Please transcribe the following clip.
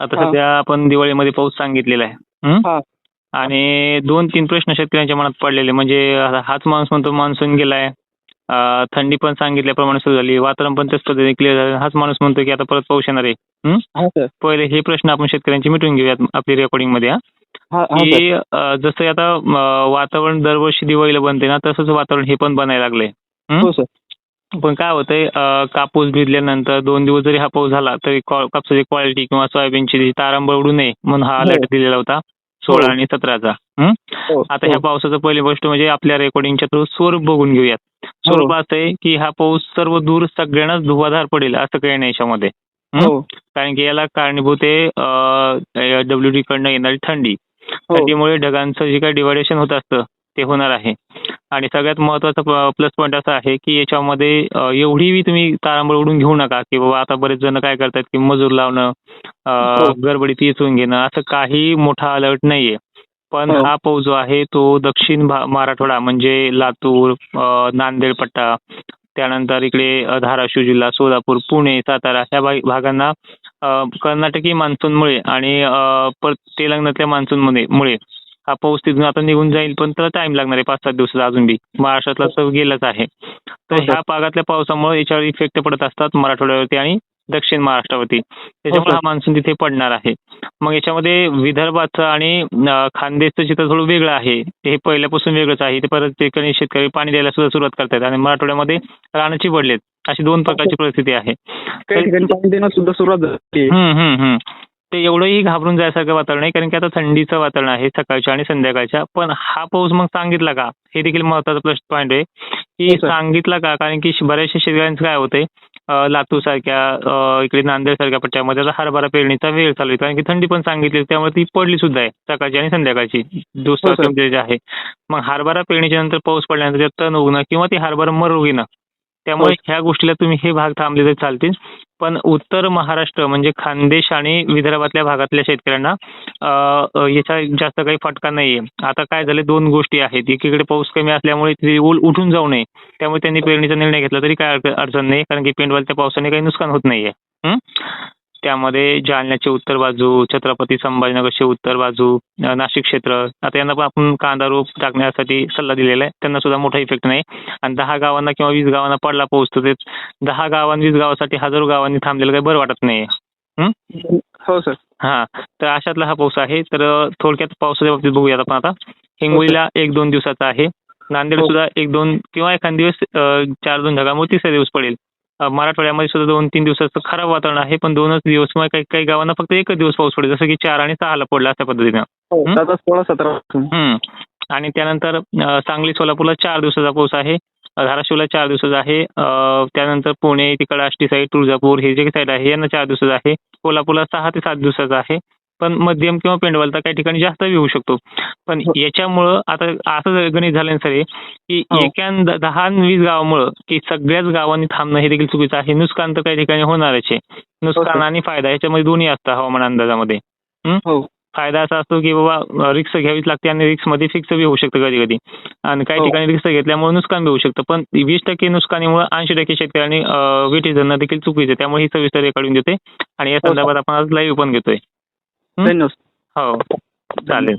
आता. सध्या आपण दिवाळीमध्ये पाऊस सांगितलेला आहे. आणि दोन तीन प्रश्न शेतकऱ्यांच्या मनात पडलेले. म्हणजे हाच माणूस म्हणतो मान्सून गेलाय. थंडी पण सांगितल्याप्रमाणे सुरू झाली. वातावरण पण त्याच पद्धतीने क्लिअर झालं. हाच माणूस म्हणतो की आता परत पाऊस येणार आहे. सर. पहिले हे प्रश्न आपण शेतकऱ्यांचे मिटून घेऊयात आपली रेकॉर्डिंगमध्ये की जसं आता वातावरण दरवर्षी दिवाळीला बनते ना तसंच वातावरण हे पण बनायला लागलंय. पण काय होतंय कापूस भिजल्यानंतर दोन दिवस जरी हा पाऊस झाला तरी कापसाची क्वालिटी किंवा सोयाबीनची जी तारांबळ उडू नये म्हणून हा अलर्ट दिलेला होता सोळा हो. आणि सतराचा. हं? हो आता ह्या पावसाचं पहिली गोष्ट म्हणजे आपल्या रेकॉर्डिंगच्या थ्रू स्वरूप बघून घेऊयात. स्वरूप असं आहे की हा पाऊस सर्व दूर सगळ्यांनाच धुवाधार पडेल असं काही नाही याच्यामध्ये. हं? हो. कारण की याला कारणीभूत आहे डब्ल्यू डी कडनं येणारी थंडी. हो. थंडीमुळे ढगांचं जे काही डिवायडेशन होत असतं ते होणार आहे. आणि सगळ्यात महत्त्वाचा प्लस पॉईंट असा आहे की याच्यामध्ये एवढीही तुम्ही तारांबळ उडून घेऊ नका की बाबा आता बरेच जण काय करतात की मजूर लावणं हो. गडबडीत येचून घेणं असं काही मोठा अलर्ट नाहीये पण हो. हा पाऊस जो आहे तो दक्षिण मराठवाडा म्हणजे लातूर नांदेड पट्टा त्यानंतर इकडे धाराशिव जिल्हा सोलापूर पुणे सातारा ह्या भाग- भागांना कर्नाटकी मान्सूनमुळे आणि तेलंगणातल्या मान्सूनमुळे मुळे हा पाऊस तिथून आता निघून जाईल पण त्याला टाइम लागणार आहे पाच सात दिवसाचा अजून बी. महाराष्ट्रातला तर गेलाच आहे. तर हो. ह्या भागातल्या पावसामुळे याच्यावर इफेक्ट पडत असतात मराठवाड्यावरती आणि दक्षिण महाराष्ट्रावरती. त्याच्यामुळे सर. हा मान्सून तिथे पडणार आहे. मग याच्यामध्ये विदर्भाचं आणि खानदेशचं चित्र थोडं वेगळं आहे हे पहिल्यापासून वेगळंच आहे. ते परत ठिकाणी शेतकरी पाणी द्यायला सुद्धा सुरुवात करतात आणि मराठवाड्यामध्ये रानाची पडलेत अशी दोन प्रकारची परिस्थिती आहे. सुरुवात ते एवढंही घाबरून जायसारखं वातावरण आहे कारण की आता थंडीचं वातावरण आहे सकाळच्या आणि संध्याकाळच्या. पण हा पाऊस मग सांगितला का? हे देखील महत्त्वाचा प्लस पॉईंट आहे. की. सांगितला का? कारण की बऱ्याचशा शेतकऱ्यांचं काय होतंय लातूर सारख्या इकडे नांदेड सारख्या पट्ट्यामध्ये आता हरभरा पेरणीचा वेळ चालू आहे. कारण की थंडी पण सांगितली त्यामुळे ती पडली सुद्धा आहे सकाळची आणि संध्याकाळची. दुसरा हो. टेम्परेचर आहे मग हरभरा पेरणीच्या नंतर पाऊस पडल्यानंतर तण उगणं किंवा ती हरभरा मर उगणं त्यामुळे हो. ह्या गोष्टीला तुम्ही हे भाग थांबले तर चालतील. पण उत्तर महाराष्ट्र म्हणजे खानदेश आणि विदर्भातल्या भागातल्या शेतकऱ्यांना याचा जास्त काही फटका नाहीये. आता काय झालं दोन गोष्टी आहेत. एकीकडे पाऊस कमी असल्यामुळे ते ऊल उठून जाऊ नये. त्यामुळे त्यांनी पेरणीचा निर्णय घेतला तरी काय अडचण- नाही कारण की पेंडवालच्या पावसाने काही नुकसान होत नाहीये. त्यामध्ये जालन्याची उत्तर बाजू छत्रपती संभाजीनगरची उत्तर बाजू नाशिक क्षेत्र. आता यांना पण आपण कांदा रोप टाकण्यासाठी सल्ला दिलेला आहे. त्यांना सुद्धा मोठा इफेक्ट नाही. आणि दहा गावांना किंवा वीस गावांना पडला पाऊस तर ते दहा गावां वीस गावासाठी हजारो गावांनी थांबलेलं काही बरं वाटत नाही हं? हो सर हा. तर अशातला हा पाऊस आहे. तर थोडक्यात पावसाच्या बाबतीत बघूयात आपण आता. हिंगोलीला एक दोन दिवसाचा आहे. नांदेड हो. सुद्धा एक दोन किंवा एखाद दिवस चार दोन ढगामुळे तिसरा दिवस पडेल. मराठवाड्यामध्ये सुद्धा दोन तीन दिवसाचं खराब वातावरण आहे पण दोनच दिवस किंवा काही काही गावांना फक्त एकच दिवस पाऊस पडेल जसं की चार आणि सहाला पडला अशा पद्धतीनं. हो सोळा सतरा. आणि त्यानंतर सांगली सोलापूरला चार दिवसाचा पाऊस आहे धाराशिवला चार दिवसाचा आहे त्यानंतर पुणे तिकडं आष्टी साईड तुळजापूर हे जे साईड आहे यांना चार दिवसाचा आहे कोल्हापूरला सहा ते सात दिवसाचा आहे पण मध्यम किंवा पेंडवाल तर काही ठिकाणी जास्तही होऊ शकतो पण हो. याच्यामुळं आता असं जर गणित झालं सर हे, की हो. एकान द- दहा वीस गावामुळं की सगळ्याच गावांनी थांबणं हे देखील चुकीचं आहे नुकसान तर काही ठिकाणी होणारच आहे नुकसान सर. आणि फायदा याच्यामध्ये दोन्ही असतं हवामान अंदाजामध्ये हो फायदा असा असतो की बाबा रिक्स घ्यावीच लागते आणि रिक्समध्ये फिक्स बी होऊ शकतं कधी कधी आणि काही हो. ठिकाणी रिक्स घेतल्यामुळे नुकसान बी होऊ शकतं पण वीस टक्के नुकसानीमुळे ऐंशी टक्के शेतकऱ्यांनी वेटीज धरणं देखील चुकीचं आहे त्यामुळे ही सविस्तर रेकॉर्डिंग देते आणि या हो. संदर्भात आपण आज लाईव्ह पण घेतोय हं? हो चालेल.